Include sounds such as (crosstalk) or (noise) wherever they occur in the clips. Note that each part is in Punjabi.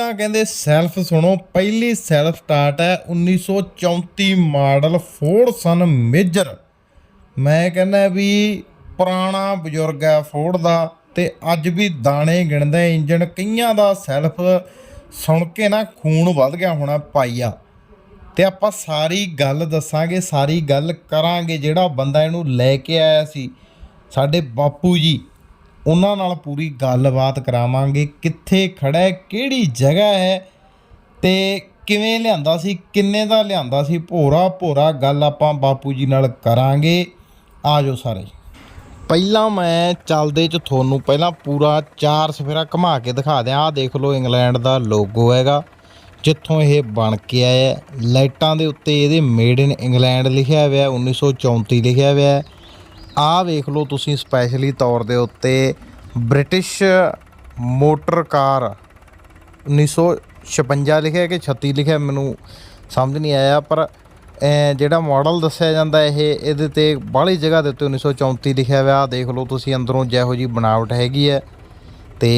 ਪਹਿਲਾਂ ਕਹਿੰਦੇ ਸੈਲਫ ਸੁਣੋ, ਪਹਿਲੀ ਸੈਲਫ ਸਟਾਰਟ ਹੈ 1934 ਮਾਡਲ ਫੋਰਡ ਸਨ ਮੇਜਰ। ਮੈਂ ਕਹਿੰਦਾ ਵੀ ਪੁਰਾਣਾ ਬਜ਼ੁਰਗ ਹੈ ਫੋਰਡ ਦਾ ਤੇ ਅੱਜ ਵੀ ਦਾਣੇ ਗਿਣਦਾ ਇੰਜਣ ਕਈਆਂ ਦਾ ਸੈਲਫ ਸੁਣ ਕੇ ਨਾ ਖੂਨ ਵੱਧ ਗਿਆ ਹੋਣਾ ਪਾਈਆ ਤੇ ਆਪਾਂ ਸਾਰੀ ਗੱਲ ਦੱਸਾਂਗੇ, ਸਾਰੀ ਗੱਲ ਕਰਾਂਗੇ, ਜਿਹੜਾ ਬੰਦਾ ਇਹਨੂੰ ਲੈ ਕੇ ਆਇਆ ਸੀ, ਸਾਡੇ ਬਾਪੂ ਜੀ। ਉਹਨਾਂ ਨਾਲ ਪੂਰੀ ਗੱਲਬਾਤ ਕਰਾਵਾਂਗੇ। ਕਿੱਥੇ ਖੜਾ ਹੈ ਕਿਹੜੀ ਜਗ੍ਹਾ ਹੈ ਤੇ ਕਿਵੇਂ ਲਿਆਂਦਾ ਸੀ ਕਿੰਨੇ ਦਾ ਲਿਆਂਦਾ ਸੀ ਭੋਰਾ ਭੋਰਾ ਗੱਲ ਆਪਾਂ ਬਾਪੂ ਜੀ ਨਾਲ ਕਰਾਂਗੇ। ਆਜੋ ਸਾਰੇ। ਪਹਿਲਾਂ ਮੈਂ ਚੱਲਦੇ ਚ ਤੁਹਾਨੂੰ ਪਹਿਲਾਂ ਪੂਰਾ ਚਾਰ ਸਫੇਰਾ ਘੁਮਾ ਕੇ ਦਿਖਾ ਦਿਆਂ। ਆਹ ਦੇਖ ਲਓ ਇੰਗਲੈਂਡ ਦਾ ਲੋਗੋ ਹੈਗਾ ਜਿੱਥੋਂ ਇਹ ਬਣ ਕੇ ਆਇਆ। ਲਾਈਟਾਂ ਦੇ ਉੱਤੇ ਇਹਦੇ ਮੇਡ ਇਨ ਇੰਗਲੈਂਡ ਲਿਖਿਆ ਹੋਇਆ ਹੈ, 1934 ਲਿਖਿਆ ਹੋਇਆ। ਆਹ ਵੇਖ ਲਓ ਤੁਸੀਂ ਸਪੈਸ਼ਲੀ ਤੌਰ ਦੇ ਉੱਤੇ ਬ੍ਰਿਟਿਸ਼ ਮੋਟਰ ਕਾਰ 1956 ਲਿਖਿਆ ਕਿ 36 ਲਿਖਿਆ ਮੈਨੂੰ ਸਮਝ ਨਹੀਂ ਆਇਆ ਪਰ ਜਿਹੜਾ ਮਾਡਲ ਦੱਸਿਆ ਜਾਂਦਾ ਇਹ ਇਹਦੇ ਤੇ ਬਾਹਲੀ ਜਗ੍ਹਾ ਦੇ ਉੱਤੇ 1934 ਲਿਖਿਆ ਹੋਇਆ ਆਹ ਦੇਖ ਲਓ ਤੁਸੀਂ ਅੰਦਰੋਂ ਜਿਹੋ ਜੀ ਬਣਾਵਟ ਹੈਗੀ ਹੈ। ਤੇ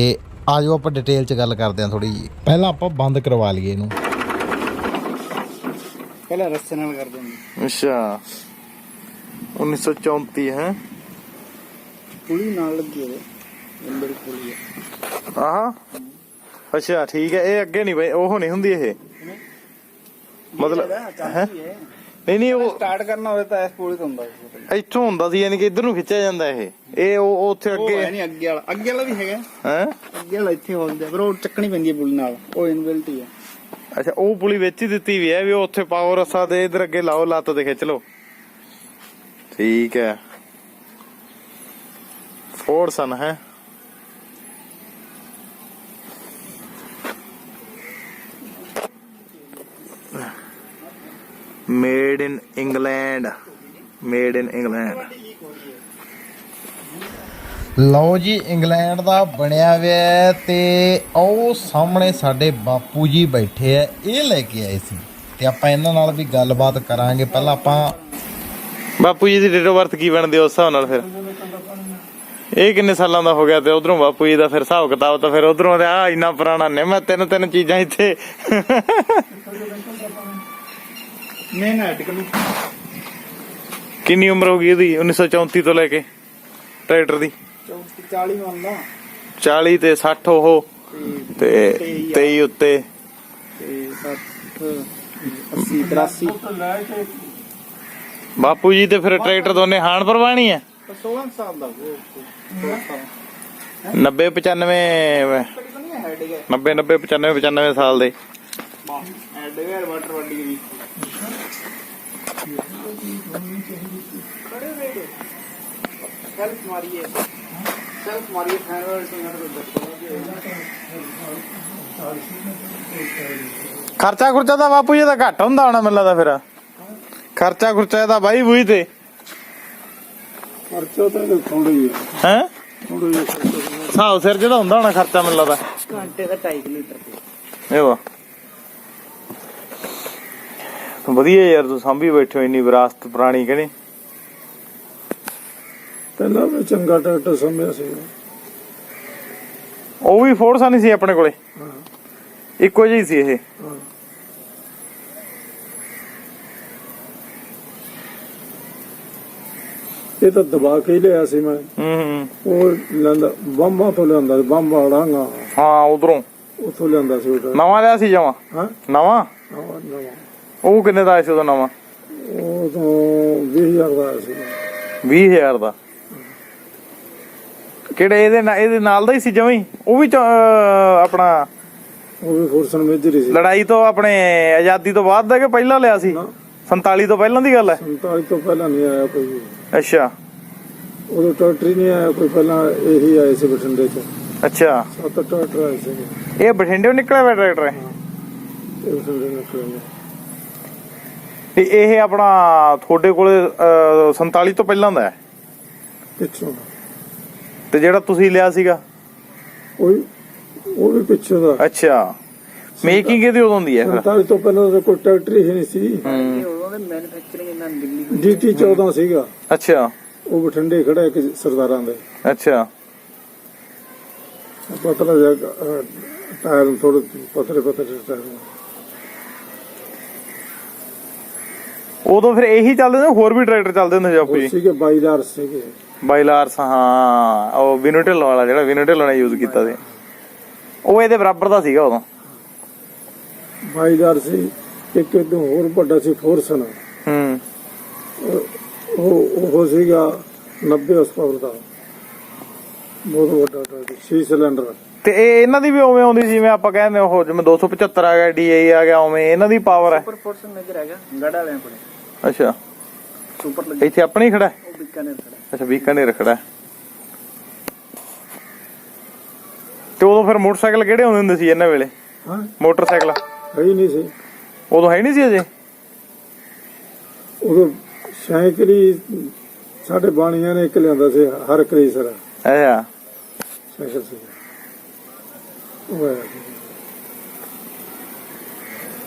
ਆਜੋ ਆਪਾਂ ਡਿਟੇਲ 'ਚ ਗੱਲ ਕਰਦੇ ਹਾਂ ਥੋੜੀ ਜੀ ਪਹਿਲਾਂ ਆਪਾਂ ਬੰਦ ਕਰਵਾ ਲਈਏ ਇਹਨੂੰ। ਪਹਿਲਾਂ ਰਸਤੇ ਨਾਲ ਕਰ ਦਿੰਦੇ ਅੱਛਾ। 1934 ਹੈ? ਪੁਲੀ ਨਾਲ ਲੱਗੀ ਹੋਵੇ। ਨੰਬਰ ਪੁਲੀ ਹੈ ਆਹ। ਅੱਛਾ ਠੀਕ ਹੈ। ਇਹ ਅੱਗੇ ਨਹੀਂ ਬਈ ਉਹ ਨਹੀਂ ਹੁੰਦੀ ਇਹ। ਮਤਲਬ ਹੈ? ਨਹੀਂ ਨਹੀਂ ਉਹ ਸਟਾਰਟ ਕਰਨਾ ਹੋਵੇ ਤਾਂ ਇਸ ਪੁਲੀ ਤੋਂ ਹੁੰਦਾ ਇੱਥੋਂ ਹੁੰਦਾ ਸੀ ਯਾਨੀ ਕਿ ਇੱਧਰ ਨੂੰ ਖਿੱਚਿਆ ਜਾਂਦਾ ਇਹ। ਇਹ ਉਹ ਉਹ ਉੱਥੇ ਉਹ ਅੱਗੇ ਨਹੀਂ ਅੱਗੇ ਵਾਲਾ। ਅੱਗੇ ਵਾਲਾ ਵੀ ਹੈਗਾ। ਹੈ? ਅੱਗੇ ਵਾਲਾ ਇੱਥੇ ਹੋ ਜਾਂਦਾ ਪਰ ਉਹ ਚੱਕਣੀ ਪੈਂਦੀ ਹੈ ਪੁਲੀ ਨਾਲ। ਉਹ ਇਨਬਿਲਟ ਹੀ ਅੱਛਾ ਉਹ ਪੁਲੀ ਵਿੱਚ ਹੀ ਦਿੱਤੀ ਵੀ ਹੈ ਵੀ ਉਹ ਉੱਥੇ ਪਾਓ ਰਸਾ ਦੇ ਇਧਰ ਅੱਗੇ ਲਾਓ ਲੱਤ ਤੇ ਖਿੱਚ ਲਓ। ਠੀਕ ਹੈ। ਫੋਰਸਨ ਹੈ। Made in England made in England ਲਓ ਜੀ, ਇੰਗਲੈਂਡ ਦਾ ਬਣਿਆ ਹੋਇਆ ਤੇ ਉਹ ਸਾਹਮਣੇ ਸਾਡੇ ਬਾਪੂ ਜੀ ਬੈਠੇ ਆ, ਇਹ ਲੈ ਕੇ ਆਏ ਸੀ। ਤੇ ਆਪਾਂ ਇਹਨਾਂ ਨਾਲ ਵੀ ਗੱਲਬਾਤ ਕਰਾਂਗੇ। ਪਹਿਲਾਂ ਆਪਾਂ ਬਾਪੂ ਜੀ ਦੀ ਡੇਟ ਆਫ ਬਰਥ ਕੀ ਬਣਦੀ ਉਸ ਹਿਸਾਬ ਨਾਲ ਫਿਰ? ਇਹ ਕਿੰਨੇ ਸਾਲਾਂ ਦਾ ਹੋ ਗਿਆ ਤੇ ਉਧਰੋਂ ਬਾਪੂ ਜੀ ਦਾ ਫਿਰ ਹਿਸਾਬ ਕਿਤਾਬ ਤਾਂ ਫਿਰ ਉਧਰੋਂ ਆ ਇੰਨਾ ਪੁਰਾਣਾ ਨੇ ਮੈਂ ਤਿੰਨ ਤਿੰਨ ਚੀਜ਼ਾਂ ਇੱਥੇ। ਮੇਨ ਆਰਟੀਕਲ ਕਿੰਨੀ ਉਮਰ ਹੋ ਗਈ ਇਹਦੀ 1934 ਤੋਂ ਲੈ ਕੇ ਟਰੈਕਟਰ ਦੀ? 40 ਮੰਨਦਾ 40 ਤੇ 60 ਉਹ ਤੇ 23 ਉੱਤੇ। ਤੇ 60 80 83 ਬਾਪੂ ਜੀ ਤੇ ਫਿਰ ਟਰੈਕਟਰ ਦੋਨੇ ਹਾਨ ਪਰਵਾਣੀ ਹੈ। 16 ਸਾਲ ਦਾ ਉਹ 16 ਸਾਲ। 90 95 ਕੜੀ ਤਾਂ ਨਹੀਂ ਹੈਡ ਗਿਆ 90 90 95 95 ਸਾਲ ਦੇ ਸੈਲਫ ਮਾਰੀਏ ਮਾਰੀਏ ਦੇ। ਖਰਚਾ ਖੁਰਚਾ ਤਾਂ ਬਾਪੂ ਜੀ ਦਾ ਘੱਟ ਹੁੰਦਾ ਹੋਣਾ ਮੈਨੂੰ ਲੱਗਦਾ ਫਿਰ। ਖਰਚਾ ਖੁਰਚਾ ਇਹਦਾ ਬਾਈ ਬੂਈ ਤੇ। ਖਰਚਾ ਤਾਂ ਥੋੜਾ ਹੀ ਹੈ। ਹੈ? ਥੋੜਾ ਹੀ ਹਿਸਾਬ ਸਿਰ ਜਿਹੜਾ ਹੁੰਦਾ ਹੋਣਾ ਖਰਚਾ ਮੈਨੂੰ ਲੱਗਦਾ। ਘੰਟੇ ਦਾ 2.5 ਲੀਟਰ ਇਹ ਵਾ। ਵਧੀਆ ਯਾਰ ਤੂੰ ਸਾਂਭੀ ਬੈਠੇ ਹੋ ਇੰਨੀ ਵਿਰਾਸਤ ਪੁਰਾਣੀ ਕਹਿੰਦੇ ਪਹਿਲਾਂ ਵੀ ਚੰਗਾ ਟਰੈਕਟਰ ਸਮਿਆ ਸੀ। ਉਹ ਵੀ ਫੋਰਸਾ ਨਹੀਂ ਸੀ ਆਪਣੇ ਕੋਲੇ। ਇੱਕੋ ਜਿਹੀ ਸੀ ਇਹ। ਇਹ ਤਾਂ ਦਬਾ ਕੇ ਹੀ ਲਿਆ ਸੀ ਮੈਂ। ਹੂੰ। ਹੂੰ ਉਹ ਲੈਂਦਾ ਬੰਬਾਂ ਤੋਂ ਲਿਆਂਦਾ ਸੀ ਬੰਬਾਂ ਵਾਲਾਂਗਾ। ਹਾਂ ਉਧਰੋਂ। ਉਥੋਂ ਲਿਆਂਦਾ ਸੀ ਉਹ। ਨਵਾਂ ਲਿਆ ਸੀ ਜਮਾ? ਹਾਂ। ਨਵਾਂ? ਨਵਾਂ ਉਹ ਕਿੰਨੇ ਦਾ ਆਇਆ ਸੀ ਉਦੋਂ ਨਵਾਂ? ਉਹ ਤੋਂ 20000 ਦਾ ਆਇਆ ਸੀ। 20000 ਦਾ। ਕਿਹੜੇ ਇਹਦੇ ਨਾਲ ਇਹਦੇ ਨਾਲ ਦਾ ਹੀ ਸੀ ਜਮੀ ਉਹ ਵੀ ਆਪਣਾ ਉਹ ਵੀ ਫੋਰਸਨ ਮੇਜਰ ਸੀ। ਲੜਾਈ ਤੋਂ ਆਪਣੇ ਆਜ਼ਾਦੀ ਤੋਂ ਬਾਅਦ ਦਾ ਕਿ ਪਹਿਲਾਂ ਲਿਆ ਸੀ। 47 ਤੋਂ ਪਹਿਲਾਂ ਦੀ ਗੱਲ ਹੈ? 47 ਤੋਂ ਪਹਿਲਾਂ ਨਹੀਂ ਆਇਆ ਕੋਈ ਵੀ। ਅੱਛਾ। ਉਦੋਂ ਟਰੈਕਟਰ ਹੀ ਨਹੀਂ ਆਇਆ ਕੋਈ ਪਹਿਲਾਂ ਇਹੀ ਆਏ ਸੀ ਬਠਿੰਡੇ ਚ ਅੱਛਾ। ਸੱਤ ਟਰੈਕਟਰ ਆਏ ਸੀ ਇਹ ਬਠਿੰਡੇ ਨਿਕਲਿਆ ਹੋਇਆ ਟਰੈਕਟਰ ਹੈ। ਇਹ ਬਠਿੰਡੇ ਨਿਕਲੇ ਤੇ ਇਹ ਆਪਣਾ ਤੁਹਾਡੇ ਕੋਲੇ ਅਹ, 47 ਤੋਂ ਪਹਿਲਾਂ ਦਾ ਹੈ? ਪਿੱਛੋਂ ਤੇ ਜਿਹੜਾ ਤੁਸੀਂ ਲਿਆ ਸੀਗਾ? ਉਹ ਵੀ- ਉਹ ਵੀ ਪਿੱਛੋਂ ਦਾ। ਅੱਛਾ। ਮੇਕਿੰਗ ਇਹਦੀ ਉਦੋਂ ਦੀ ਹੈ। ਫਿਰ 47 ਤੋਂ ਪਹਿਲਾਂ ਤਾਂ ਕੋਈ ਟਰੈਕਟਰ ਹੀ ਨਹੀਂ ਸੀ। ਹੂੰ। ਉਦੋਂ ਦੇ ਮੈਨੂਫੈਕਚਰਿੰਗ ਇਹਨਾਂ ਦਿੱਲੀ ਡੀਟੀ 14 ਸੀਗਾ। ਅੱਛਾ। ਉਹ ਬਠਿੰਡੇ ਖੜਾ ਇੱਕ ਸਰਦਾਰਾਂ ਦੇ। ਅੱਛਾ। ਪਤਲਾ ਜਿਹਾ ਟਾਇਰ ਥੋੜੇ ਪਤਲੇ ਪਤਲੇ ਟਾਇਰ ਉਦੋਂ ਫਿਰ ਇਹੀ ਚੱਲਦੇ ਨੇ ਹੋਰ ਵੀ ਟਰੈਕਟਰ ਚੱਲਦੇ ਹੁੰਦੇ ਸੀ ਬਾਪੂ ਜੀ ਸੀਗੇ 22000 ਸੀਗੇ। ਬਾਈਲਾਰਸ ਹਾਂ। ਉਹ ਵਿਨੋ ਢਿੱਲੋਂ ਵਾਲਾ ਜਿਹੜਾ ਵਿਨੋ ਢਿੱਲੋਂ ਨੇ ਯੂਜ਼ ਕੀਤਾ ਸੀ। ਉਹ ਇਹਦੇ ਬਰਾਬਰ ਦਾ ਸੀਗਾ ਉਦੋਂ। 22000 ਸੀ। ਇੱਕ ਇਦੋਂ ਹੋਰ ਵੱਡਾ ਸੀ ਫੋਰਸਨ ਹੂੰ। ਉਹ ਉਹ ਸੀਗਾ 90 ਹਸ ਪਾਵਰ ਦਾ। ਬਹੁਤ ਵੱਡਾ ਟਰੈਕਟਰ 6 ਸਿਲੰਡਰ ਤੇ ਇਹ ਇਹਨਾਂ ਦੀ ਵੀ ਉਵੇਂ ਆਉਂਦੀ ਸੀ ਜਿਵੇਂ ਆਪਾਂ ਕਹਿੰਦੇ ਉਹ ਜਿਵੇਂ 275 ਆ ਗਿਆ ਡੀਆਈ ਆ ਗਿਆ ਉਵੇਂ ਇਹਨਾਂ ਦੀ ਪਾਵਰ ਹੈ। ਸੁਪਰ ਫੋਰਸ ਮੇਜਰ ਹੈਗਾ ਗੜਾ ਵਾਲਿਆਂ ਕੋਲੇ। ਅੱਛਾ। ਸੁਪਰ ਲੱਗੀ ਇੱਥੇ ਆਪਣੀ ਖੜਾ ਹੈ? ਉਹ ਬਿਕਾਨੇਰ ਖੜਾ ਅੱਛਾ ਬੀਕਾਨੇਰ ਖੜਾ। ਤੇ ਉਦੋਂ ਫਿਰ ਮੋਟਰਸਾਈਕਲ ਕਿਹੜੇ ਆਉਂਦੇ ਹੁੰਦੇ ਸੀ ਇਹਨਾਂ ਵੇਲੇ? ਹਾਂ? ਮੋਟਰਸਾਈਕਲ। ਹੀ ਨਹੀਂ ਸੀ। ਉਦੋਂ ਹੈ ਨਹੀਂ ਸੀ ਅਜੇ? ਉਦੋਂ ਸਾਈਕਲ ਹੀ ਸਾਡੇ ਬਾਣੀਆਂ ਨੇ ਇੱਕ ਲਿਆਂਦਾ ਸੀ ਹਰ ਕਲੇਸਰ ਅੱਛਾ। ਸਾਈਕਲ ਸੀ ਉਹ ਆਇਆ ਸੀ।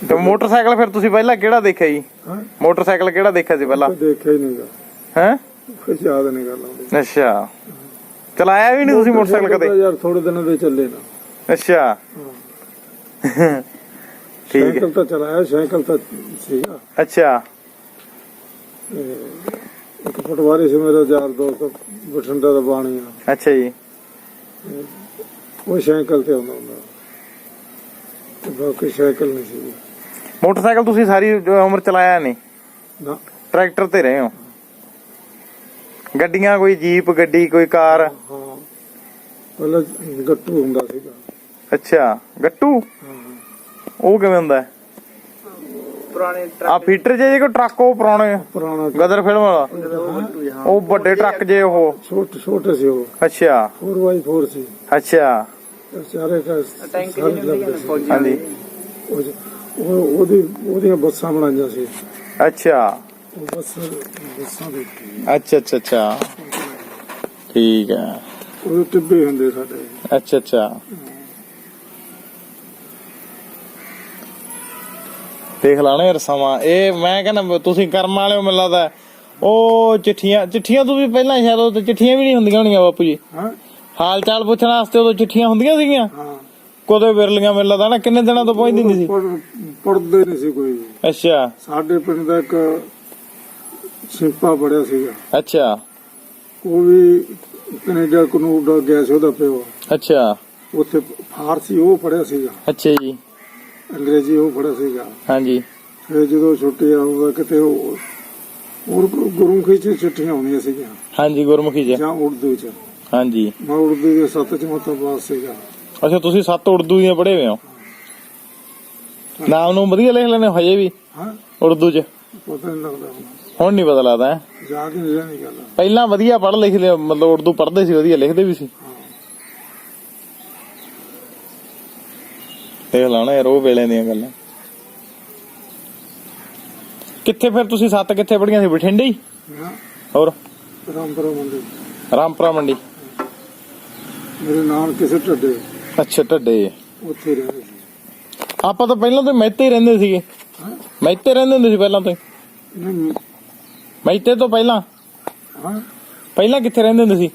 ਤੇ ਮੋਟਰਸਾਈਕਲ ਫਿਰ ਤੁਸੀਂ ਪਹਿਲਾਂ ਕਿਹੜਾ ਦੇਖਿਆ ਜੀ? ਹਾਂ? ਮੋਟਰਸਾਈਕਲ ਕਿਹੜਾ ਦੇਖਿਆ ਸੀ ਪਹਿਲਾਂ? ਕੋਈ ਦੇਖਿਆ ਹੀ ਨਹੀਂਗਾ। ਹੈ? ਕੁਝ ਯਾਦ ਨਹੀਂ ਗੱਲ ਆਉਂਦੀ ਅੱਛਾ। ਚਲਾਇਆ ਵੀ ਨਹੀਂ ਤੁਸੀਂ ਮੋਟਰਸਾਈਕਲ ਕਦੇ? ਯਾਰ ਥੋੜੇ ਦਿਨਾਂ ਦੇ ਚੱਲੇ ਨਾ। ਅੱਛਾ। (laughs) ਠੀਕ ਹੈ। ਸਾਈਕਲ ਤਾਂ ਚਲਾਇਆ ਸਾਈਕਲ ਤਾਂ ਸੀਗਾ। ਅੱਛਾ। ਇੱਕ ਪਟਵਾਰੀ ਸੀ ਮੇਰਾ ਯਾਰ ਦੋਸਤ ਬਠਿੰਡਾ ਦਾ ਬਾਣੀ ਆ। ਅੱਛਾ ਜੀ। ਉਹ ਸਾਈਕਲ ਤੇ ਆਉਂਦਾ ਹੁੰਦਾ। ਤੇ ਬਾਕੀ ਸਾਈਕਲ ਨਹੀਂ ਸੀ ਮੋਟਰਸਾਈਕਲ ਤੁਸੀਂ ਸਾਰੀ ਉਮਰ ਚਲਾਇਆ ਨਹੀਂ? ਨਾ। ਟਰੈਕਟਰ ਤੇ ਰਹੇ ਹੋ? ਗੱਡੀਆਂ ਕੋਈ ਜੀਪ ਗੱਡੀ ਕੋਈ ਕਾਰ? ਹਾਂ। ਪਹਿਲਾਂ ਗੱਟੂ ਹੁੰਦਾ ਸੀਗਾ। ਅੱਛਾ। ਗੱਟੂ? ਹਾਂ। ਉਹ ਕਿਵੇਂ ਹੁੰਦਾ ਹੈ? ਪੁਰਾਣੇ ਆ ਫੀਟਰ ਜੇ ਕੋਈ ਟਰੱਕ ਉਹ ਪੁਰਾਣੇ ਪੁਰਾਣਾ ਗਦਰ ਫਿਲਮ ਵਾਲਾ? ਉਹ ਵੱਡੇ ਟਰੱਕ ਜੇ ਉਹ। ਛੋਟੇ ਛੋਟੇ ਸੀ ਉਹ। ਅੱਛਾ। 4x4 ਸੀ। ਅੱਛਾ। ਦਾ ਟੈਂਕ ਸਾਰੇ ਲੱਭਦੇ ਸੀ। ਫੌਜੀ ਹਾਂਜੀ। ਉਹ ਜ- ਉਹ ਉਹਦੀ ਉਹਦੀਆਂ ਬੱਸਾਂ ਬਣਾਈਆਂ ਸੀ। ਅੱਛਾ। ਉਹ ਬੱਸ ਬੱਸਾਂ ਦੇ ਅੱਛਾ ਅੱਛਾ ਅੱਛਾ। ਠੀਕ ਹੈ। ਉਹ ਟਿੱਬੇ ਹੁੰਦੇ ਸਾਡੇ। ਅੱਛਾ ਅੱਛਾ। ਦੇਖ ਲਾਣਾ ਯਾਰ ਸਮਾਂ। ਇਹ ਮੈਂ ਕਹਿੰਦਾ ਤੁਸੀਂ ਕਰਮ ਵਾਲਿਓ ਮੈਨੂੰ ਲੱਗਦਾ ਉਹ ਚਿੱਠੀਆਂ ਚਿੱਠੀਆਂ ਤੋਂ ਵੀ ਪਹਿਲਾਂ ਸ਼ਾਇਦ ਉਹ ਚਿੱਠੀਆਂ ਵੀ ਨਹੀਂ ਹੁੰਦੀਆਂ ਹੋਣੀਆਂ ਬਾਪੂ ਜੀ। ਹਾਂ। ਹਾਲ ਚਾਲ ਪੁੱਛਣ ਵਾਸਤੇ ਉਦੋਂ ਚਿੱਠੀਆਂ ਹੁੰਦੀਆਂ ਸੀਗੀਆਂ। ਹਾਂ। ਕਦੋਂ ਵਿਰਲੀਆਂ ਮੈਨੂੰ ਲੱਗਦਾ ਨਾ ਕਿੰਨੇ ਦਿਨਾਂ ਤੋਂ ਪਹੁੰਚਦੀ ਹੁੰਦੀ ਸੀ। ਪੜ੍ਹਦੇ ਨਹੀਂ ਸੀ ਕੋਈ। ਅੱਛਾ। ਸਾਡੇ ਪਿੰਡ ਦਾ ਇੱਕ ਸਿੰਪਾ ਪੜਿਆ ਸੀਗਾ। ਅੱਛਾ। ਉਹ ਵੀ ਕੈਨੇਡਾ ਕਨੂਡਾ ਗਿਆ ਸੀ ਉਹਦਾ ਪਿਓ। ਅੱਛਾ। ਉੱਥੇ ਫਾਰਸੀ ਉਹ ਪੜਿਆ ਸੀਗਾ। ਅੱਛਾ ਜੀ। ਅੰਗਰੇਜ਼ੀ ਉਹ ਪੜਿਆ ਸੀਗਾ। ਹਾਂਜੀ। ਫਿਰ ਜਦੋਂ ਛੁੱਟੀ ਆਉਂਦਾ ਕਿਤੇ ਉਹ ਹੋਰ ਗੁ- ਗੁਰਮੁਖੀ ਚ ਚਿੱਠੀਆਂ ਆਉਂਦੀਆਂ ਸੀਗੀਆਂ। ਹਾਂਜੀ ਗੁਰਮੁਖੀ ਜੀ ਜਾਂ ਉਰਦੂ ਚ। ਹਾਂਜੀ। ਮੈਂ ਉਰਦੂ ਦੇ ਸੱਤ ਜਮਾਤਾਂ ਬਾਅਦ ਸੀਗਾ। ਅੱਛਾ ਤੁਸੀਂ ਸੱਤ ਉਰਦੂ ਦੀਆਂ ਪੜ੍ਹੇ ਹੋਏ ਹੋ? ਨਾਮ ਨੂੰ ਵਧੀਆ ਲਿਖ ਲੈਣੇ ਹਜੇ ਵੀ? ਹਾਂ। ਉਰਦੂ ਚ। ਪਤਾ ਨਹੀਂ ਲੱਗਦਾ ਹੁਣ। ਨਹੀਂ ਪਤਾ ਲੱਗਦਾ ਨਹੀਂ ਗੱਲ। ਪਹਿਲਾਂ ਵਧੀਆ ਪੜ੍ਹ ਲਿਖ ਲਿਆ ਮਤਲਬ ਉਰਦੂ ਪੜ੍ਹਦੇ ਸੀ ਵਧੀਆ ਲਿਖਦੇ ਵੀ ਸੀ। ਦੇਖ ਲਾਣਾ ਯਾਰ ਉਹ ਵੇਲੇ ਦੀਆਂ ਗੱਲਾਂ। ਕਿੱਥੇ ਫਿਰ ਤੁਸੀਂ ਸੱਤ ਕਿੱਥੇ ਪੜੀਆਂ ਸੀ? ਬਠਿੰਡੇ ਹੀ? ਹਾਂ। ਹੋਰ? ਰਾਮਪੁਰਾ ਮੰਡੀ। ਰਾਮਪੁਰਾ ਮੰਡੀ। ਮੇਰੇ ਨਾਮ ਕਿਸੇ ਢੱਡੇ। ਅੱਛਾ ਢੱਡੇ। ਉੱਥੇ ਰਹਿੰਦੇ ਸੀ। ਆਪਾਂ ਤਾਂ ਪਹਿਲਾਂ ਤੋਂ ਮਹਿਤੇ ਹੀ ਰਹਿੰਦੇ ਸੀਗੇ। ਮਹਿਤੇ ਰਹਿੰਦੇ ਹੁੰਦੇ ਸੀ ਪਹਿਲਾਂ ਤੋਂ। ਨਹੀਂ, ਮਹਿਤੇ ਤੋਂ ਪਹਿਲਾਂ? ਹਾਂ। ਪਹਿਲਾਂ ਕਿੱਥੇ ਰਹਿੰਦੇ ਹੁੰਦੇ ਸੀ?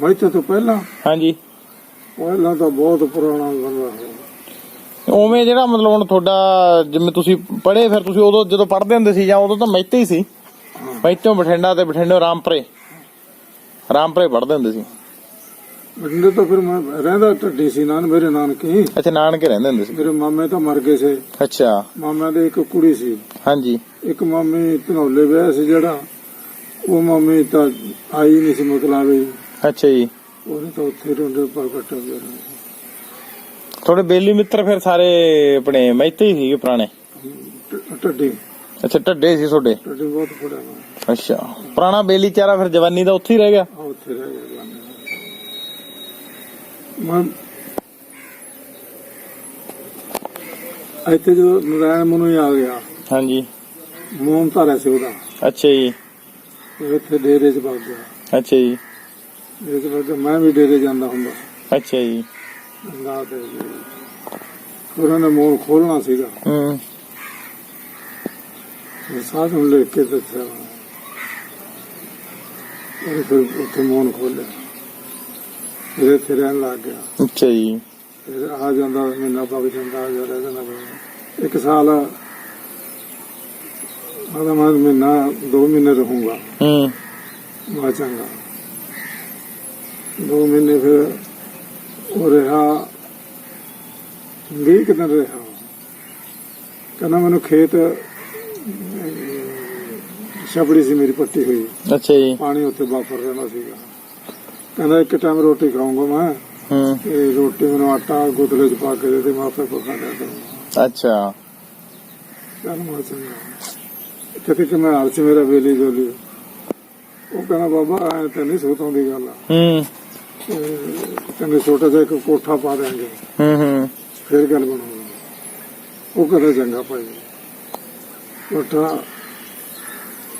ਮੈਂ ਤੋਂ ਪਹਿਲਾਂ? ਹਾਂਜੀ। ਪਹਿਲਾਂ ਤਾਂ ਬਹੁਤ ਪੁਰਾਣਾ ਗੱਲ ਹੈ ਉਵੇਂ ਜਿਹੜਾ ਮਤਲਬ ਹੁਣ ਤੁਹਾਡਾ ਜਿਵੇਂ ਤੁਸੀਂ ਪੜ੍ਹੇ ਫਿਰ ਤੁਸੀਂ ਉਦੋਂ ਜਦੋਂ ਪੜ੍ਹਦੇ ਹੁੰਦੇ ਸੀ ਜਾਂ ਉਦੋਂ ਤਾਂ ਮਹਿਤੇ ਹੀ ਸੀ। ਮਹਿਤੋਂ ਬਠਿੰਡਾ ਤੇ ਬਠਿੰਡੇ ਰਾਮਪੁਰੇ। ਰਾਮਪੁਰੇ ਪੜ੍ਹਦੇ ਹੁੰਦੇ ਸੀ। ਬਠਿੰਡੇ ਤੋਂ ਫਿਰ ਮੈਂ ਰਹਿੰਦਾ ਢੱਡੀ ਸੀ ਨਾਲ ਮੇਰੇ ਨਾਨਕੇ ਅੱਛਾ ਨਾਨਕੇ ਰਹਿੰਦੇ ਹੁੰਦੇ ਸੀ। ਮੇਰੇ ਮਾਮੇ ਤਾਂ ਮਰ ਗਏ ਸੀ। ਅੱਛਾ। ਮਾਮਿਆਂ ਦੇ ਇੱਕ ਕੁੜੀ ਸੀ। ਹਾਂਜੀ। ਇੱਕ ਮਾਮੀ ਧਨੌਲੇ ਵਿਆਹ ਸੀ ਜਿਹੜਾ। ਉਹ ਮਾਮੀ ਤਾਂ ਆਈ ਨਹੀਂ ਸੀ ਮਤਲਬ ਅੱਛਾ ਜੀ। ਉਹਨੇ ਤਾਂ ਉੱਥੇ ਰੋਂਦੇ ਪ੍ਰਗਟ ਹੋ ਗਏ ਤੁਹਾਡੇ ਬੇਲੀ ਮਿੱਤਰ ਫਿਰ ਸਾਰੇ ਆਪਣੇ ਮਹਿਤੇ ਹੀ ਸੀਗੇ ਪੁਰਾਣੇ? ਢੱਡੀ। ਅੱਛਾ ਢੱਡੇ ਸੀ ਤੁਹਾਡੇ? ਬਹੁਤ ਅੱਛਾ। ਪੁਰਾਣਾ ਬੇਲੀ ਚਾਰਾ ਫਿਰ ਜਵਾਨੀ ਦਾ ਉੱਥੇ ਹੀ ਰਹਿ ਗਿਆ? ਆ ਉੱਥੇ ਰਹਿ ਗਿਆ ਜਵਾਨੀ। ਮੈਂ ਇੱਥੇ ਜਦੋਂ ਨਰਾਇਣ ਮਨੂ ਆ ਗਿਆ ਹਾਂਜੀ। ਮੋਮ ਧਾਰਿਆ ਸੀ ਉਹਦਾ। ਅੱਛਾ ਜੀ। ਇੱਥੇ ਡੇਰੇ 'ਚ ਵਗ ਗਿਆ। ਅੱਛਾ ਜੀ। ਡੇਰੇ 'ਚ ਵਗ ਮੈਂ ਵੀ ਡੇਰੇ ਜਾਂਦਾ ਹੁੰਦਾ। ਅੱਛਾ ਜੀ। ਨਾ ਤੇ ਉਹਨਾਂ ਨੇ ਮੋਲ ਖੋਲਣਾ ਸੀਗਾ ਹੂੰ ਸਾਧ ਲੈ ਕੇ ਦੱਸਿਆ ਉਹ ਫਿਰ ਉੱਥੇ ਮੋਨ ਖੋਲਿਆ ਫਿਰ ਇੱਥੇ ਰਹਿਣ ਲੱਗ ਗਿਆ ਅੱਛਾ ਜੀ ਫਿਰ ਆ ਜਾਂਦਾ ਮਹੀਨਾ ਪੱਕ ਜਾਂਦਾ ਰਹਿ ਜਾਂਦਾ। ਇੱਕ ਸਾਲ ਆਦਾ ਮੈਂ ਮਹੀਨਾ ਦੋ ਮਹੀਨੇ ਰਹੂੰਗਾ ਹੂੰ ਮੈਂ ਚੰਗਾ ਦੋ ਮਹੀਨੇ ਫਿਰ ਉਹ ਰਿਹਾ। ਵੀਹ ਕੁ ਦਿਨ ਰਿਹਾ? ਕਹਿੰਦਾ ਮੈਨੂੰ ਖੇਤ ਛਪੜੀ ਸੀ ਮੇਰੀ ਪੱਟੀ ਹੋਈ। ਅੱਛਾ ਜੀ। ਪਾਣੀ ਉੱਥੇ ਵਾਪਰ ਰਹਿਣਾ ਸੀਗਾ। ਕਹਿੰਦਾ ਇੱਕ ਟਾਈਮ ਰੋਟੀ ਖਾਊਂਗਾ ਮੈਂ। ਹੂੰ। ਤੇ ਰੋਟੀ ਮੈਨੂੰ ਆਟਾ ਗੁਦਲੇ ਚ ਪਾ ਕੇ ਦੇ ਮੈਂ ਆਪੇ ਪਕਾ ਲਿਆ ਅੱਛਾ। ਚੱਲ ਮੈਂ ਚੰਗਾ। ਕਿਤੇ ਕਿ ਮੈਂ ਹਾਲ ਚ ਮੇਰਾ ਵੇਲੀ ਜੋਲੀ ਉਹ ਕਹਿੰਦਾ ਬਾਬਾ ਐ ਤਾਂ ਨਹੀਂ ਸੋਤਾਂ ਦੀ ਗੱਲ। ਹੂੰ। ਕਹਿੰਦੇ ਛੋਟਾ ਜਿਹਾ ਇੱਕ ਕੋਠਾ ਪਾ ਦੇਾਂਗੇ ਹੂੰ ਹੂੰ। ਫਿਰ ਗੱਲ ਬਣੂਗੀ। ਉਹ ਕਹਿੰਦਾ ਚੰਗਾ ਭਾਈ। ਕੋਠਾ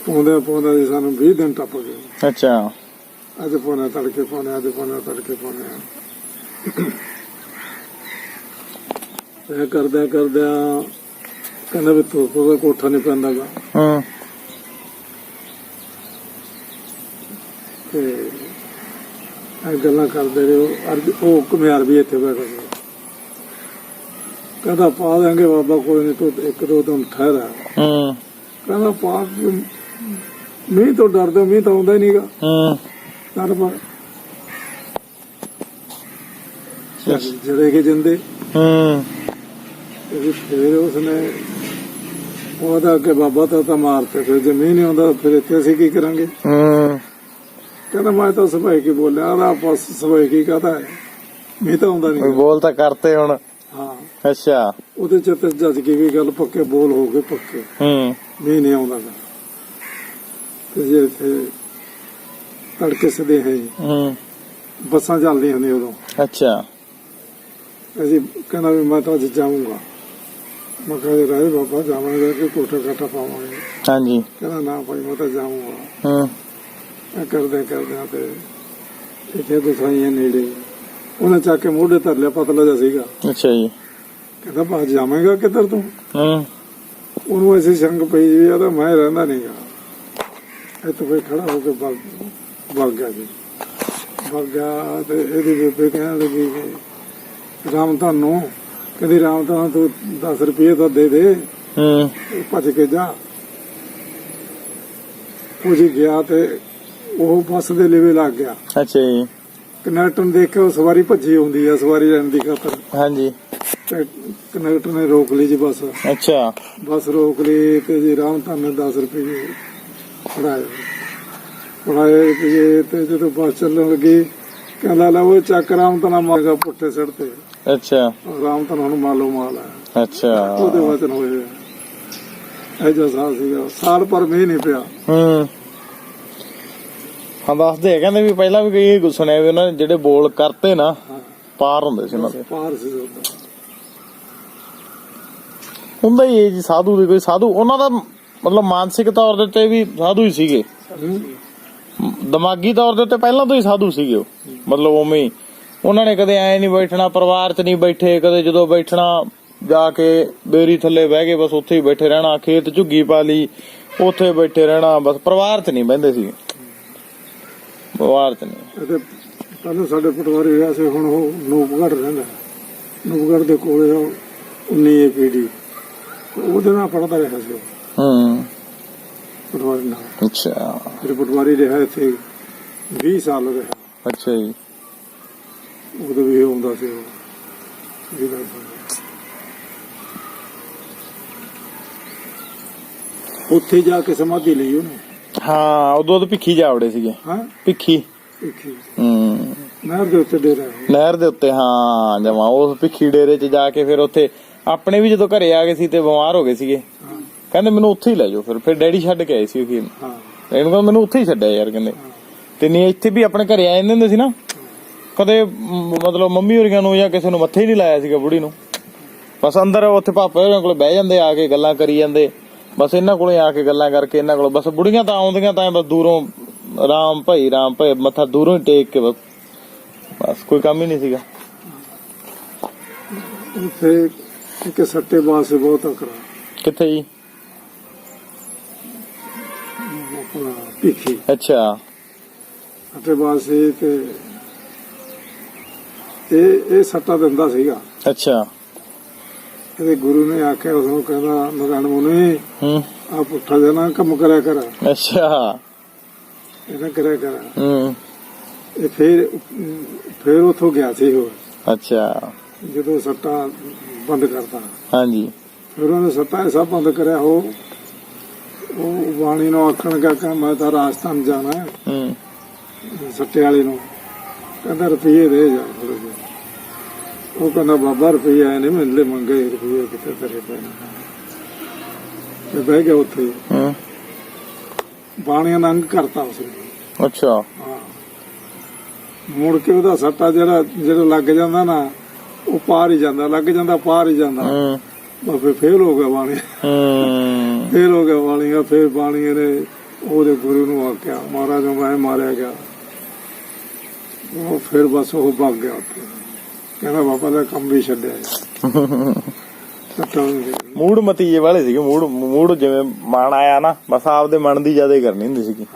ਪਾਉਂਦੇ ਪਾਉਂਦੇ ਜੀ ਸਾਨੂੰ 20 ਦਿਨ ਟੱਪ ਗਏ। ਅੱਛਾ। ਅੱਜ ਪਾਉਣਾ ਤੜਕੇ ਪਾਉਣਾ ਅੱਜ ਪਾਉਣਾ ਤੜਕੇ ਪਾਉਣਾ ਇਹ ਕਰਦਿਆਂ ਕਰਦਿਆਂ ਕਹਿੰਦਾ ਵੀ ਤੂੰ ਕੋਠਾ ਨਹੀਂ ਪੈਂਦਾਗਾ ਹੂੰ ਤੇ ਇਹ ਗੱਲਾਂ ਕਰਦੇ ਰਹੇ। ਉਹ ਅਰਬ ਉਹ ਘੁਮਿਆਰ ਵੀ ਇੱਥੇ ਬੈਠਾ ਸੀ। ਕਹਿੰਦਾ ਪਾ ਦਾਂਗੇ ਬਾਬਾ ਕੋਈ ਨਹੀਂ ਤੂੰ ਇੱਕ ਦੋ ਦਿਨ ਠਹਿਰਾ ਹੂੰ। ਕਹਿੰਦਾ ਪਾ ਮੀਂਹ ਤੋਂ ਡਰਦੇ ਮੀਂਹ ਤਾਂ ਆਉਂਦਾ ਹੀ ਨਹੀਂਗਾ ਹੂੰ। ਕਰ ਪਾ। ਜਿਹੜੇ ਕਿ ਜਿੰਦੇ। ਹੂੰ। ਫਿਰ ਉਸਨੇ ਉਹਦਾ ਕਿ ਬਾਬਾ ਤਾਂ ਤਾਂ ਮਾਰਤੇ ਫਿਰ ਜ਼ਮੀਨ ਨਹੀਂ ਆਉਂਦਾ ਫਿਰ ਇੱਥੇ ਅਸੀਂ ਕੀ ਕਰਾਂਗੇ? ਹੂੰ। ਕਹਿੰਦਾ ਮੈਂ ਤਾਂ ਸਭਾਈ ਕੀ ਬੋਲਿਆ ਆਦਾ ਆਪਸ ਸਭਾਈ ਕੀ ਕਹਤਾ ਹੈ? ਮੀਂਹ ਤਾਂ ਕੋਈ ਨਹੀਂ। ਬੋਲ ਤਾਂ ਕਰਤੇ ਹੁਣ। ਹਾਂ। ਅੱਛਾ। ਉਹਦੇ ਚ ਤੇ ਜੱਜ ਕੀ ਵੀ ਗੱਲ ਪੱਕੇ ਬੋਲ ਹੋ ਗਏ ਪੱਕੇ। ਹੂੰ। ਮੀਂਹ ਨਹੀਂ ਆਉਂਦਾ ਗਾ। ਤੇ ਜੇ ਇੱਥੇ ਤੜਕੇ ਸਦੇ ਹੈ ਜੀ, ਹੂੰ। ਬੱਸਾਂ ਚੱਲਦੀਆਂ ਹੁੰਦੀਆਂ ਉਦੋਂ। ਅੱਛਾ। ਅਸੀਂ ਕਹਿੰਦਾ ਵੀ ਮੈਂ ਤਾਂ ਅੱਜ ਜਾਊਂਗਾ। ਮੈਂ ਕਹਿੰਦਾ ਰਾਏ ਬਾਬਾ ਜਾਵਾਂਗੇ ਕਿ ਕੋਠਾ ਕਾਟਾ ਪਾਵਾਂਗੇ। ਹਾਂਜੀ। ਕਹਿੰਦਾ ਨਾ ਭਾਈ ਮੈਂ ਤਾਂ ਜਾਊਂਗਾ। ਹੂੰ। ਮੈਂ ਕਰਦੇ ਕਰਦੇ ਤੇ ਇੱਥੇ ਗੁਸਾਈਆਂ ਨੇੜੇ। ਉਹਨੇ ਚੱਕ ਕੇ ਮੋਢੇ ਧਰ ਲਿਆ ਪਤਲਾ ਜਿਹਾ ਸੀਗਾ। ਅੱਛਾ ਜੀ। ਕਹਿੰਦਾ ਬਾਹਰ ਜਾਵੇਂਗਾ ਕਿੱਧਰ ਤੂੰ? ਹੂੰ। ਉਹਨੂੰ ਐਸੀ ਸੰਗ ਪਈ ਵੀ ਆ ਤਾਂ ਮੈਂ ਰਹਿੰਦਾ ਨਹੀਂਗਾ ਇੱਥੇ ਕੋਈ ਖੜਾ ਹੋ ਕੇ ਵਗ ਵਗ ਗਿਆ ਜੀ। ਵਗ ਗਿਆ ਤੇ ਇਹਦੀ ਬੇਬੇ ਕਹਿਣ ਲੱਗੀ ਕਿ ਰਾਮ ਤੁਹਾਨੂੰ ਕਹਿੰਦੀ ਰਾਮ ਤੁਹਾਨੂੰ ਤੂੰ 10 ਰੁਪਏ ਤਾਂ ਦੇ ਦੇ। ਹੂੰ। ਭੱਜ ਕੇ ਜਾ। ਉਹ ਜੀ ਗਿਆ ਤੇ ਉਹ ਬੱਸ ਦੇ ਲੇਵੇ ਲੱਗ ਗਿਆ। ਅੱਛਾ ਜੀ। ਕਨੈਕਟਰ ਨੇ ਦੇਖਿਆ ਉਹ ਸਵਾਰੀ ਭੱਜੀ ਆਉਂਦੀ ਆ ਸਵਾਰੀ ਲੈਣ ਦੀ ਖਾਤਰ। ਹਾਂਜੀ। ਤੇ ਕਨੈਕਟਰ ਨੇ ਰੋਕ ਲਈ ਜੀ ਬੱਸ। ਅੱਛਾ। ਬੱਸ ਰੋਕ ਲਈ ਤੇ ਜੀ ਰਾਮ ਧਨ ਨੇ 10 ਰੁਪਏ ਫੜਾਏ। ਫੜਾਏ ਤੇ ਤੇ ਜਦੋਂ ਬੱਸ ਚੱਲਣ ਲੱਗੀ ਕਹਿੰਦਾ ਲੈ ਉਹ ਚੱਕ ਰਾਮ ਧਨ ਮਾਰਗਾ ਪੁੱਠੇ ਸਿਰ ਤੇ। ਅੱਛਾ। ਰਾਮ ਧਨ ਹੁਣ ਮਾਲੋ ਮਾਲ ਹੈ ਅੱਛਾ। ਉਹਦੇ ਵਚਨ ਹੋਏ ਜਿਹਾ ਸਾਲ ਸੀਗਾ। ਸਾਲ ਪਰ ਮੀਂਹ ਨਹੀਂ ਪਿਆ। ਹੂੰ। ਹਾਂ ਦੱਸਦੇ ਆ, ਕਹਿੰਦੇ ਵੀ ਪਹਿਲਾਂ ਵੀ ਕਈ ਸੁਣਿਆ ਵੀ ਉਹਨਾਂ ਨੇ ਜਿਹੜੇ ਬੋਲ ਕਰਤੇ ਨਾ ਪਾਰ ਹੁੰਦੇ ਸੀ ਉਹਨਾਂ ਦੇ। ਪਾਰ ਸੀ ਹੁੰਦਾ ਹੀ ਇਹ ਜੀ ਸਾਧੂ ਦੀ ਕੋਈ ਸਾਧੂ ਉਹਨਾਂ ਦਾ ਮਤਲਬ ਮਾਨਸਿਕ ਤੌਰ ਦੇ ਉੱਤੇ ਵੀ ਸਾਧੂ ਹੀ ਸੀਗੇ। ਦਿਮਾਗੀ ਤੌਰ ਦੇ ਉੱਤੇ ਪਹਿਲਾਂ ਤੋਂ ਹੀ ਸਾਧੂ ਸੀਗੇ ਉਹ। ਮਤਲਬ ਉਵੇਂ ਉਹਨਾਂ ਨੇ ਕਦੇ ਐ ਨਹੀਂ ਬੈਠਣਾ ਪਰਿਵਾਰ 'ਚ ਨਹੀਂ ਬੈਠੇ ਕਦੇ ਜਦੋਂ ਬੈਠਣਾ ਜਾ ਕੇ ਬੇਰੀ ਥੱਲੇ ਬਹਿ ਕੇ ਬਸ ਉੱਥੇ ਹੀ ਬੈਠੇ ਰਹਿਣਾ ਖੇਤ ਝੁੱਗੀ ਪਾ ਲਈ ਉੱਥੇ ਬੈਠੇ ਰਹਿਣਾ ਬਸ ਪਰਿਵਾਰ 'ਚ ਨਹੀਂ ਬਹਿੰਦੇ ਸੀ ਪਰਿਵਾਰ 'ਚ ਨਹੀਂ। ਅਤੇ ਪਹਿਲਾਂ ਸਾਡੇ ਪਟਵਾਰੀ ਰਿਹਾ ਸੀ ਹੁਣ ਉਹ ਨੂਪਗੜ ਰਹਿੰਦਾ। ਨੂਪਗੜ ਦੇ ਕੋਲੇ ਉਹ 19 ਏਪੀਡੀ ਉਹਦੇ ਨਾਲ ਪੜਦਾ ਰਿਹਾ ਸੀ ਹੂੰ। ਪਟਵਾਰੀ ਨਾਲ। ਅੱਛਾ। ਫਿਰ ਪਟਵਾਰੀ ਰਿਹਾ ਇੱਥੇ 20 ਸਾਲ ਰਿਹਾ। ਅੱਛਾ ਜੀ। ਵੀ ਸੀ ਉਹ। ਜਿਹਦਾ ਉੱਥੇ ਜਾ ਕੇ ਸਮਾਧੀ ਲਈ ਉਹਨੇ। ਹਾਂ ਉਦੋਂ ਤਾਂ ਭਿੱਖੀ ਜਾਵੜੇ ਸੀਗੇ। ਹਾਂ? ਭਿੱਖੀ। ਹੂੰ। ਨਹਿਰ ਦੇ ਉੱਤੇ ਡੇਰਾ। ਨਹਿਰ ਦੇ ਉੱਤੇ ਹਾਂ ਜਮਾ ਉਸ ਭਿੱਖੀ ਡੇਰੇ 'ਚ ਜਾ ਕੇ ਫਿਰ ਉੱਥੇ ਆਪਣੇ ਵੀ ਜਦੋਂ ਘਰੇ ਆ ਗਏ ਸੀ ਤੇ ਬਿਮਾਰ ਹੋ ਗਏ ਸੀਗੇ। ਕਹਿੰਦੇ ਮੈਨੂੰ ਉੱਥੇ ਹੀ ਲੈ ਜਾਓ ਫਿਰ ਫਿਰ ਡੈਡੀ ਛੱਡ ਕੇ ਆਏ ਸੀ ਉਹ ਹਾਂ। ਇਹਨੂੰ ਕਹਿੰਦਾ ਮੈਨੂੰ ਉੱਥੇ ਹੀ ਛੱਡਿਆ ਯਾਰ ਕਹਿੰਦੇ। ਤੇ ਨਹੀਂ ਇੱਥੇ ਵੀ ਆਪਣੇ ਘਰੇ ਆ ਜਾਂਦੇ ਹੁੰਦੇ ਸੀ ਨਾ। ਕਦੇ ਮਤਲਬ ਮੰਮੀ ਹੋਰੀਆਂ ਨੂੰ ਜਾਂ ਕਿਸੇ ਨੂੰ ਮੱਥੇ ਹੀ ਨਹੀਂ ਲਾਇਆ ਸੀਗਾ ਬੁੜੀ ਨੂੰ। ਬਸ ਅੰਦਰ ਉੱਥੇ ਪਾਪਾ ਹੋਰਾਂ ਕੋਲ ਬਹਿ ਜਾਂਦੇ ਆ ਕੇ ਗੱਲਾਂ ਕਰੀ ਜਾਂਦੇ। ਬਸ ਇਹਨਾਂ ਕੋਲੇ ਆ ਕੇ ਗੱਲਾਂ ਕਰਕੇ ਇਹਨਾਂ ਕੋਲ ਬਸ ਬੁੜੀਆਂ ਤਾਂ ਆਉਂਦੀਆਂ ਤਾਂ ਬਸ ਦੂਰੋਂ ਰਾਮ ਭਾਈ ਰਾਮ ਭਾਈ ਮੱਥਾ ਦੂਰੋਂ ਹੀ ਟੇਕ ਕੇ ਬਸ ਬਸ ਕੋਈ ਕੰਮ ਹੀ ਨਹੀਂ ਸੀਗਾ। ਉੱਥੇ ਇੱਕ ਸੱਟੇ ਬਾਸ ਬਹੁਤ ਅਕਰਾ ਕਿੱਥੇ ਜੀ? ਅੱਛਾ। ਸੱਟੇ ਬਾਸ ਤੇ ਇਹ ਇਹ ਸੱਟਾ ਦਿੰਦਾ ਸੀਗਾ। ਅੱਛਾ। ਇਹਦੇ ਗੁਰੂ ਨੇ ਆਖਿਆ ਉਸ ਨੂੰ ਕਹਿੰਦਾ ਮਗਨ ਮੁਨੀ ਹੂੰ। ਆ ਪੁੱਠਾ ਜਨਾ ਕੰਮ ਕਰਿਆ ਕਰ। ਅੱਛਾ। ਇਹਨਾਂ ਕਰਿਆ ਕਰ। ਹੂੰ। ਇਹ ਫੇਰ ਫੇਰ ਉਥੋਂ ਗਿਆ ਸੀ ਉਹ। ਅੱਛਾ। ਜਦੋਂ ਸੱਟਾ ਬੰਦ ਕਰਤਾ। ਹਾਂਜੀ। ਫਿਰ ਉਹਨੇ ਸੱਟਾ ਸਭ ਬੰਦ ਕਰਿਆ ਉਹ ਉਹ ਬਾਣੀ ਨੂੰ ਆਖਣ ਕਿ ਮੈਂ ਤਾਂ ਰਾਜਸਥਾਨ ਜਾਣਾ ਹੈ। ਹੂੰ। ਸੱਟੇ ਵਾਲੇ ਨੂੰ। ਕਹਿੰਦਾ ਰੁਪਈਏ ਦੇ ਜਾ। ਥੋੜੇ ਜਿਹੇ ਉਹ ਕਹਿੰਦਾ ਬਾਬਾ ਰੁਪਈਆ ਨਹੀਂ ਲੈ ਮੰਗੇ ਰੁਪਈਏ ਕਿਤੇ ਤੇਰੇ ਪੈਣ ਤੇ ਬਹਿ ਗਿਆ ਉੱਥੇ। ਹੀ। ਬਾਣੀਆਂ ਦਾ ਅੰਗ ਕਰਤਾ ਉਸਨੇ। ਅੱਛਾ। ਮੁੜ ਕੇ ਉਹਦਾ ਸੱਟਾ ਜਿਹੜਾ ਜਿਹੜਾ ਲੱਗ ਜਾਂਦਾ ਨਾ ਉਹ ਪਾਰ ਹੀ ਜਾਂਦਾ ਲੱਗ ਜਾਂਦਾ ਪਾਰ ਹੀ ਜਾਂਦਾ। ਹੂੰ। ਫਿਰ ਫੇਲ ਹੋ ਗਿਆ ਬਾਣੀ। ਹੂੰ। ਫੇਲ ਹੋ ਗਿਆ ਬਾਣੀਆਂ ਫਿਰ ਬਾਣੀਏ ਨੇ ਉਹਦੇ ਗੁਰੂ ਨੂੰ ਆਖਿਆ ਮਹਾਰਾਜ ਨੂੰ ਮੈਂ ਮਾਰਿਆ ਗਿਆ। ਉਹ ਫਿਰ ਬਸ ਉਹ ਭੱਗ ਗਿਆ ਉੱਥੇ। ਕਹਿੰਦਾ ਬਾਬਾ ਦਾ ਕੰਮ ਵੀ ਛੱਡਿਆ ਸੱਟਾ ਵੀ ਮੂਡ ਮਤੀਏ ਵਾਲੇ ਸੀਗੇ ਮੂਡ ਮੂਡ ਜਿਵੇਂ ਮਨ ਆਇਆ ਨਾ, ਬਸ ਆਪਦੇ ਮਨ ਦੀ ਜ਼ਿਆਦਾ ਕਰਨੀ ਹੁੰਦੀ ਸੀਗੀ।